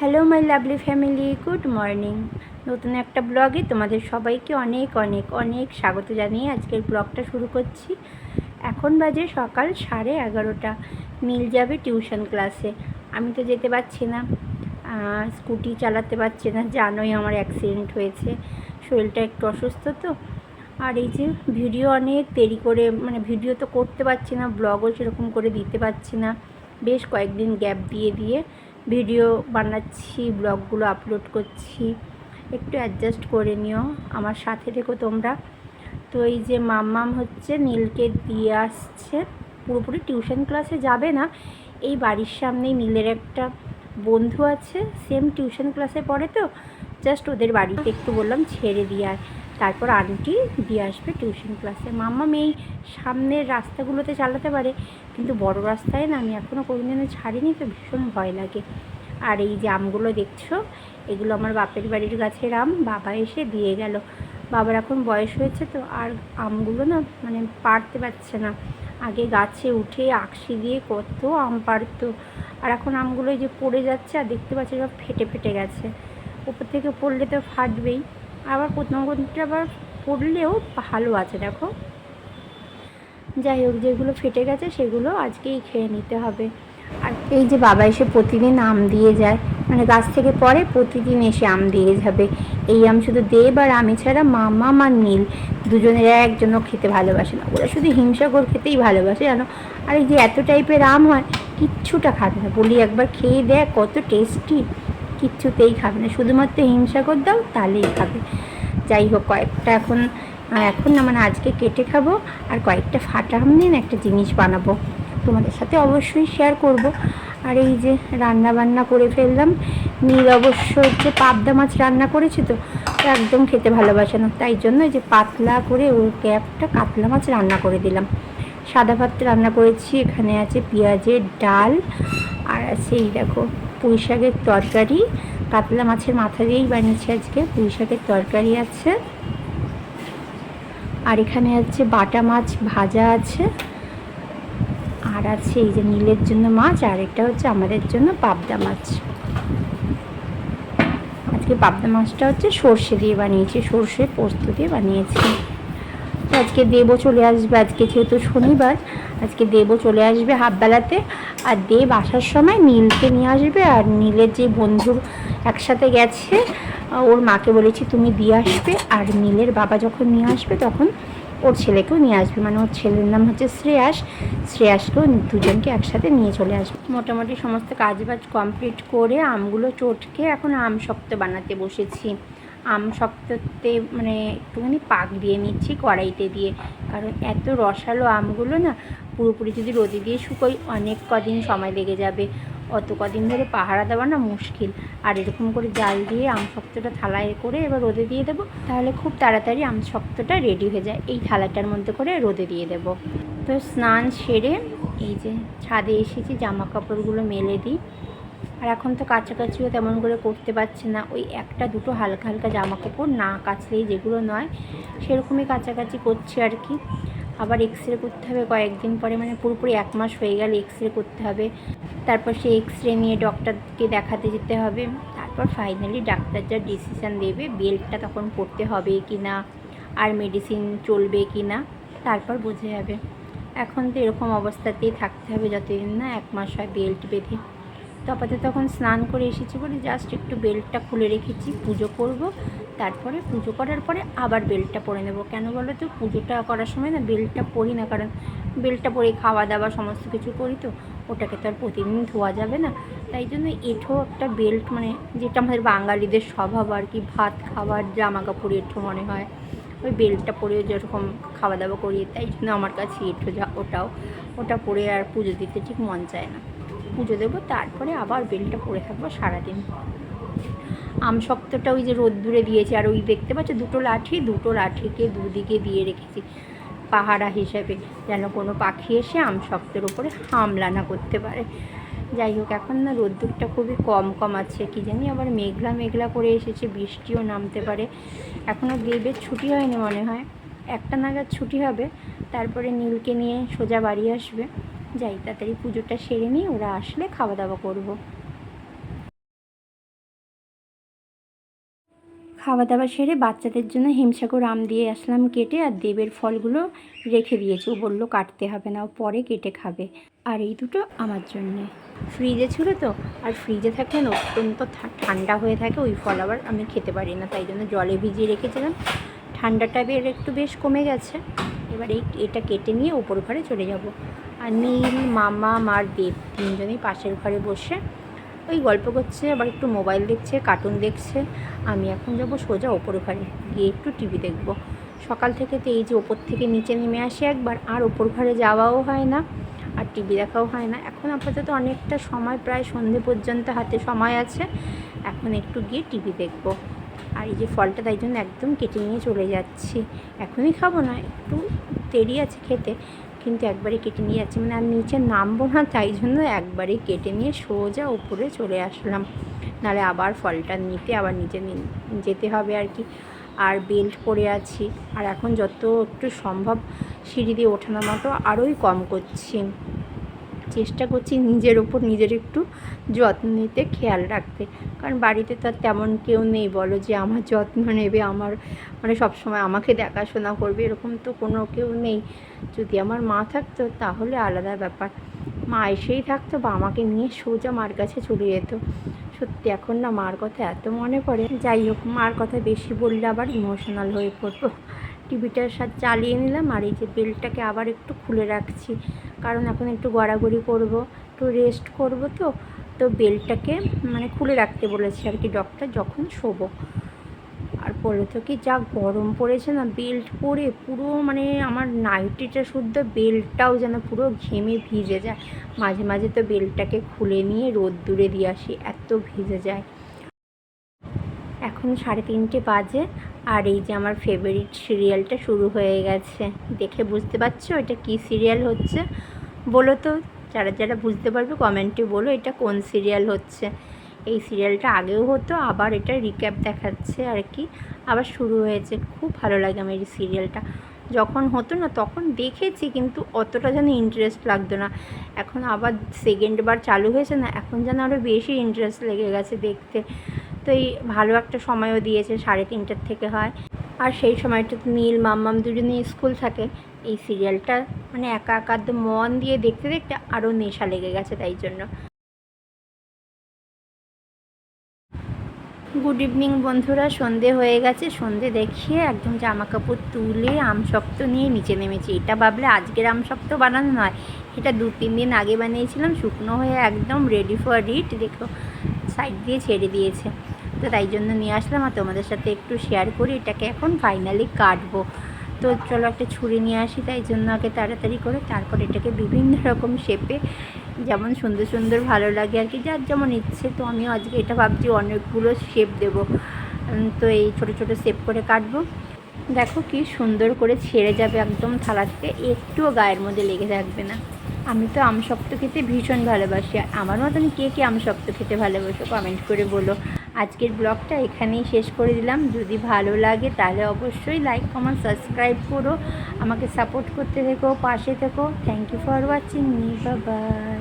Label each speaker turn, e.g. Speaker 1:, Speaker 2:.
Speaker 1: Hello my lovely family good morning নতুন একটা ব্লগে তোমাদের সবাইকে অনেক অনেক অনেক স্বাগত জানিয়ে আজকের ব্লগটা শুরু করছি। এখন বাজে সকাল সাড়ে এগারোটা। মিল যাবে টিউশন ক্লাসে আমি তো যেতে পারছি না। স্কুটি চালাতে পারছি না। জানোই আমার অ্যাক্সিডেন্ট হয়েছে। শরীরটা একটু অসুস্থ তো। আর এই যে ভিডিও অনেক দেরি করে মানে ভিডিও তো করতে পারছি না ব্লগও সেরকম করে দিতে পারছি না। বেশ কয়েকদিন গ্যাপ দিয়ে দিয়ে ভিডিও বানাচ্ছি, ব্লগগুলো আপলোড করছি। একটু অ্যাডজাস্ট করে নিও, আমার সাথে থেকো তোমরা। তো এই যে মাম্মাম হচ্ছে, নীলকে দিয়ে আসছে। পুরোপুরি টিউশন ক্লাসে যাবে না। এই বাড়ির সামনেই নীলের একটা বন্ধু আছে সেম টিউশন ক্লাসে পড়ে তো? জাস্ট ওদের বাড়িতে একটু বললাম, ছেড়ে দিয়ে আয়। তারপর আন্টি দিয়ে আসবে টিউশন ক্লাসে মাম্মাম এই সামনের রাস্তাগুলোতে চালাতে পারে, কিন্তু বড় রাস্তায় না আমি এখনও কোনোদিনও ছাড়িনি, তো ভীষণ ভয় লাগে। আর এই যে আমগুলো দেখছ, এগুলো আমার বাপের বাড়ির গাছের আম। বাবা এসে দিয়ে গেল। বাবার এখন বয়স হয়েছে তো আর আমগুলো না মানে পারতে পারছে না। আগে গাছে উঠে আকশি দিয়ে কত আম পারতো। আর এখন আমগুলো যে পড়ে যাচ্ছে আর দেখতে পাচ্ছি সব ফেটে ফেটে গেছে। উপর থেকে পড়লে তো ফাটবেই। আবার কোথাও আবার পড়লেও ভালো আছে, দেখো। যাই হোক, যেগুলো ফেটে গেছে সেগুলো আজকেই খেয়ে নিতে হবে। আর এই যে বাবা এসে প্রতিদিন আম দিয়ে যায় মানে গাছ থেকে পরে প্রতিদিন এসে আম দিয়ে যাবে। এই আম শুধু দেব আর আমি ছাড়া মামা আর নীল, দুজনের একজনও খেতে ভালোবাসে না। ওরা শুধু হিংসাকর খেতেই ভালোবাসে, জানো? আর এই যে এত টাইপের আম হয়, কিচ্ছুটা খাবে না। বলি একবার খেয়ে দেয় কত টেস্টি কিচ্ছুতেই খাবে না। শুধুমাত্র হিংসাকর দাও, তাহলেই খাবে। যাই হোক, কয়েকটা এখন এখন না মানে আজকে কেটে খাব, আর কয়েকটা ফাটা আম একটা জিনিস বানাবো। তোমাদের সাথে অবশ্যই শেয়ার করব। আর এই যে রান্না বান্না করে ফেললাম, নীল অবশ্য যে পাবদা মাছ রান্না করেছি তো একদম খেতে ভালোবাসে না। তাই জন্য যে পাতলা করে ওকে ক্যাপটা কাতলা মাছ রান্না করে দিলাম। সাদা ভাত রান্না করেছি, এখানে আছে পেঁয়াজের ডাল, আর আছে এই দেখো পুঁই শাকের তরকারি, কাতলা মাছের মাথা দিয়েই বানিয়েছি আজকে, পুঁই শাকের তরকারি আছে। আর এখানে আছে বাটা মাছ ভাজা আছে। আর আছে এই যে নীলের জন্য মাছ, আর এটা হচ্ছে আমাদের জন্য পাবদা মাছ। আজকে পাবদা মাছটা হচ্ছে সর্ষে দিয়ে বানিয়েছি, সর্ষে পোস্ত দিয়ে বানিয়েছি। আজকে দেবও চলে আসবে, আজকে যেহেতু শনিবার, আজকে দেবও চলে আসবে হাফবেলাতে। আর দেব আসার সময় নীলকে নিয়ে আসবে, আর নীলের যে বন্ধু একসাথে গেছে, ওর মাকে বলেছি তুমি দিয়ে আসবে, আর নীলের বাবা যখন নিয়ে আসবে তখন ওর ছেলেকেও নিয়ে আসবে। মানে ওর ছেলের নাম হচ্ছে শ্রেয়াস। শ্রেয়াসকেও দুজনকে একসাথে নিয়ে চলে আসবে। মোটামুটি সমস্ত কাজবাজ কমপ্লিট করে আমগুলো চটকে এখন আম শক্ত বানাতে বসেছি। আম শক্ততে মানে একটুখানি পাক দিয়ে নিচ্ছি কড়াইতে দিয়ে। কারণ এত রসালো আমগুলো না পুরোপুরি যদি রোদে দিয়ে শুকোই অনেক কদিন সময় লেগে যাবে। অত কদিন ধরে পাহারা দেওয়া না মুশকিল। আর এরকম করে জাল দিয়ে আম শক্তটা থালায় করে এবার রোদে দিয়ে দেবো। তাহলে খুব তাড়াতাড়ি আম শক্তটা রেডি হয়ে যায়। এই থালাটার মধ্যে করে রোদে দিয়ে দেবো। তো স্নান সেরে এই যে ছাদে এসেছি জামা কাপড়গুলো মেলে দিই। আর এখন তো কাছাকাছিও তেমন করে করতে পারছে না। ওই একটা দুটো হালকা হালকা জামা কাপড় না কাচলেই যেগুলো নয়, সেরকমই কাছাকাছি করছি আর কি। আবার এক্স রে করতে হবে কয়েকদিন পরে মানে পুরোপুরি এক মাস হয়ে গেলে এক্স রে করতে হবে। তারপর সেই এক্স রে নিয়ে ডক্টরকে দেখাতে যেতে হবে। তারপর ফাইনালি ডাক্তার যা ডিসিশান দেবে বেল্টটা তখন পড়তে হবে কি না, আর মেডিসিন চলবে কি না, তারপর বোঝা যাবে। এখন তো এরকম অবস্থাতেই থাকতে হবে, যতদিন না এক মাস হয় বেল্ট বেঁধে। তো আপাতত তখন স্নান করে এসেছি বলে জাস্ট একটু বেল্টটা খুলে রেখেছি, পুজো করব। তারপরে পুজো করার পরে আবার বেল্টটা পরে নেব। কেন বলো তো? পুজোটা করার সময় না বেল্টটা পরি না, কারণ বেল্টটা পরে খাওয়া দাওয়া সমস্ত কিছু করি তো, ওটাকে তো আর প্রতিদিন ধোয়া যাবে না। তাই জন্য এঁঠো একটা বেল্ট মানে যেটা আমাদের বাঙালিদের স্বভাব আর কি, ভাত খাবার জামা কাপড় এঁঠো মনে হয়, ওই বেল্টটা পরে যেরকম খাওয়া দাওয়া করি, তাই জন্য আমার কাছে এঁঠো যা, ওটাও। ওটা পরে আর পুজো দিতে ঠিক মন চায় না। পুজো দেবো, তারপরে আবার বেলটা পরে থাকব সারাদিন। আম শক্তটা ওই যে রোদ্দুরে দিয়েছি, আর ওই দেখতে পাচ্ছ দুটো লাঠি, দুটো লাঠিকে দুদিকে দিয়ে রেখেছি। পাহারা হিসেবে যেন কোনো পাখি এসে আম শক্তের ওপরে হামলা না করতে পারে। যাই হোক, এখন না রোদ্দুরটা খুবই কম কম আছে, কি জানি আবার মেঘলা মেঘলা করে এসেছে, বৃষ্টিও নামতে পারে। এখনও দেবের ছুটি হয়নি মনে হয়। একটা নাগাদ ছুটি হবে, তারপরে নীলকে নিয়ে সোজা বাড়ি আসবে। যাই, তাড়াতাড়ি পুজোটা সেরে নিয়ে ওরা আসলে খাওয়া দাওয়া করব। খাওয়া দাওয়া সেরে বাচ্চাদের জন্য হিমসাগর আম দিয়ে আসলাম কেটে আর দেবের ফলগুলো রেখে দিয়েছে। ও বলল, কাটতে হবে না, ও পরে কেটে খাবে। আর এই দুটো আমার জন্যে। ফ্রিজে ছিল তো, আর ফ্রিজে থাকলে অত্যন্ত ঠান্ডা হয়ে থাকে, ওই ফল আবার আমি খেতে পারি না, তাই জন্য জলে ভিজিয়ে রেখেছিলাম। ঠান্ডাটা বের একটু বেশ কমে গেছে। এবার এই, এটা কেটে নিয়ে ওপর ঘরে চলে যাব। আর নীল মামা, মার দেব তিনজনেই পাশের ঘরে বসে ওই গল্প করছে, আবার একটু মোবাইল দেখছে, কার্টুন দেখছে। আমি এখন যাব সোজা ওপর ঘরে, গিয়ে একটু টিভি দেখব। সকাল থেকে তো এই যে ওপর থেকে নিচে নেমে আসি একবার, আর ওপর ঘরে যাওয়াও হয় না, আর টিভি দেখাও হয় না। এখন আপাতত অনেকটা সময়, প্রায় সন্ধে পর্যন্ত হাতে সময় আছে। এখন একটু গিয়ে টিভি দেখব। আর এই যে ফলটা তাই জন্য একদম কেটে নিয়ে চলে যাচ্ছি। এখনই খাব না, একটু দেরি আছে খেতে। কিন্তু একবারে কেটে নিয়ে যাচ্ছি। মানে আর নিচে নামবো না, তাই জন্য একবারে কেটে নিয়ে সোজা উপরে চলে আসলাম। নাহলে আবার ফলটা নিতে, আবার নিচে যেতে হবে আর কি। আর বেল্ট পরে আছি। আর এখন যত একটু সম্ভব সিঁড়ি দিয়ে ওঠানামাটা আরোই কম করছি। চেষ্টা করছি নিজের ওপর নিজের একটু যত্ন নিতে, খেয়াল রাখতে। কারণ বাড়িতে তো তেমন কেউ নেই, বলো যে আমার যত্ন নেবে, আমার মানে সবসময় আমাকে দেখাশোনা করবে, এরকম তো কোনো কেউ নেই। যদি আমার মা থাকতো তাহলে আলাদা ব্যাপার। মা এসেই থাকতো বা আমাকে নিয়ে সোজা মার কাছে চলে যেত। সত্যি এখন না মার কথা এত মনে পড়ে। যাই হোক, মার কথা বেশি বললে আবার ইমোশনাল হয়ে পড়ব। টিভিটার সাথে চালিয়ে নিলাম আর এই যে বেলটাকে আবার একটু খুলে রাখছি। কারণ এখন একটু গড়াগড়ি করব, একটু রেস্ট করব তো তো বেলটাকে মানে খুলে রাখতে বলেছে আর কি ডক্টর যখন শোবো। আর বলে তো কি যা গরম পড়েছে না, বেল্ট পরে পুরো মানে আমার নাইটিটা শুদ্ধ বেল্টটাও যেন পুরো ঘেমে ভিজে যায়। মাঝে মাঝে তো বেল্টটাকে খুলে নিয়ে রোদ দূরে দিয়ে আসি, এত ভিজে যায়। এখন সাড়ে তিনটে বাজে আর এই যে আমার ফেভারিট সিরিয়ালটা শুরু হয়ে গেছে। দেখে বুঝতে পারছ এটা কি সিরিয়াল হচ্ছে? বলো তো, যারা যারা বুঝতে পারবে কমেন্টে বলো এটা কোন সিরিয়াল হচ্ছে। এই সিরিয়ালটা আগেও হতো, আবার এটা রিক্যাপ দেখাচ্ছে আর কি। আবার শুরু হয়েছে, খুব ভালো লাগে আমার এই সিরিয়ালটা। যখন হতো না তখন দেখেছি, কিন্তু অতটা যেন ইন্টারেস্ট লাগতো না। এখন আবার সেকেন্ড বার চালু হয়েছে না, এখন যেন আরও বেশি ইন্টারেস্ট লেগে গেছে দেখতে। এই ভালো একটা সময়ও দিয়েছে, সাড়ে তিনটার থেকে হয়। আর সেই সময়টাতে নীল মাম্মাম দুজনেই স্কুল থাকে। এই সিরিয়ালটা মানে একা একা মন দিয়ে দেখতে দেখতে আরও নেশা লেগে গেছে তাই জন্য। গুড ইভিনিং বন্ধুরা, সন্ধে হয়ে গেছে। সন্ধে দেখিয়ে একদম জামা কাপড় তুলে আমশক্ত নিয়ে নিচে নেমেছি। এটা ভাবলে আজকের আমশক্ত বানানো নয়, এটা দু তিন দিন আগে বানিয়েছিলাম, শুকনো হয়ে একদম রেডি ফর ইট দেখো সাইড দিয়ে ছেড়ে দিয়েছে। তো তাই জন্য নিয়ে আসলাম আর তোমাদের সাথে একটু শেয়ার করি, এটাকে এখন ফাইনালি কাটবো। তো চলো একটা ছুরি নিয়ে আসি, তাই জন্য আগে তাড়াতাড়ি করে তারপর এটাকে বিভিন্ন রকম শেপে যেমন সুন্দর সুন্দর ভালো লাগে আর কি, যার যেমন ইচ্ছে। তো আমিও আজকে এটা ভাবছি অনেকগুলো শেপ দেবো। তো এই ছোটো ছোটো শেপ করে কাটবো। দেখো কি সুন্দর করে ছেড়ে যাবে একদম থালা থেকে একটুও গায়ের মধ্যে লেগে থাকবে না। আমি তো আমশক্ত খেতে ভীষণ ভালোবাসি। আর আমার মতন কে কে আমশক্ত খেতে ভালোবাসো কমেন্ট করে বলো। আজকের ব্লগটা এখানেই শেষ করে দিলাম। যদি ভালো লাগে তাহলে অবশ্যই লাইক কমেন্ট সাবস্ক্রাইব করো। আমাকে সাপোর্ট করতে থেকো, পাশে থেকো। Thank you for watching me bye